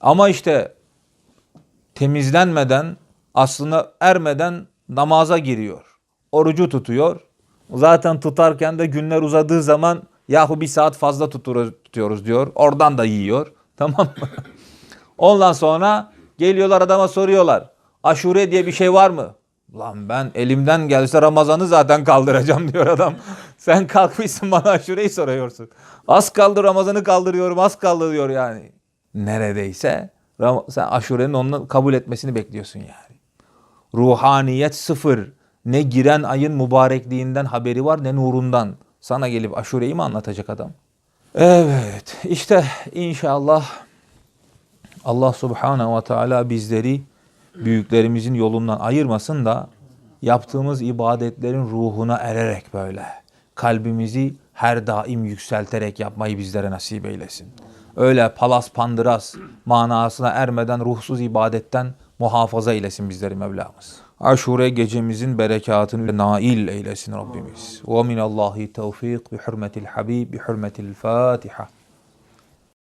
Ama işte temizlenmeden aslında ermeden namaza giriyor. Orucu tutuyor. Zaten tutarken de günler uzadığı zaman yahu bir saat fazla tutuyoruz diyor. Oradan da yiyor. Tamam mı? Ondan sonra geliyorlar adama soruyorlar. Aşure diye bir şey var mı? Lan ben elimden gelse Ramazan'ı zaten kaldıracağım diyor adam. Sen kalkmışsın bana aşureyi soruyorsun. Az kaldı Ramazan'ı kaldırıyorum az kaldı diyor yani. Neredeyse sen aşurenin onu kabul etmesini bekliyorsun yani. Ruhaniyet sıfır. Ne giren ayın mübarekliğinden haberi var ne nurundan. Sana gelip aşureyi mi anlatacak adam? Evet işte inşallah Allah subhanehu ve teala bizleri büyüklerimizin yolundan ayırmasın da yaptığımız ibadetlerin ruhuna ererek böyle kalbimizi her daim yükselterek yapmayı bizlere nasip eylesin. Öyle palas pandıras manasına ermeden ruhsuz ibadetten muhafaza eylesin bizleri Mevlamız. Aşure gecemizin berekatını nail eylesin Rabbimiz. Ve minallahi tevfik bi hürmetil habib bi hürmetil fatiha.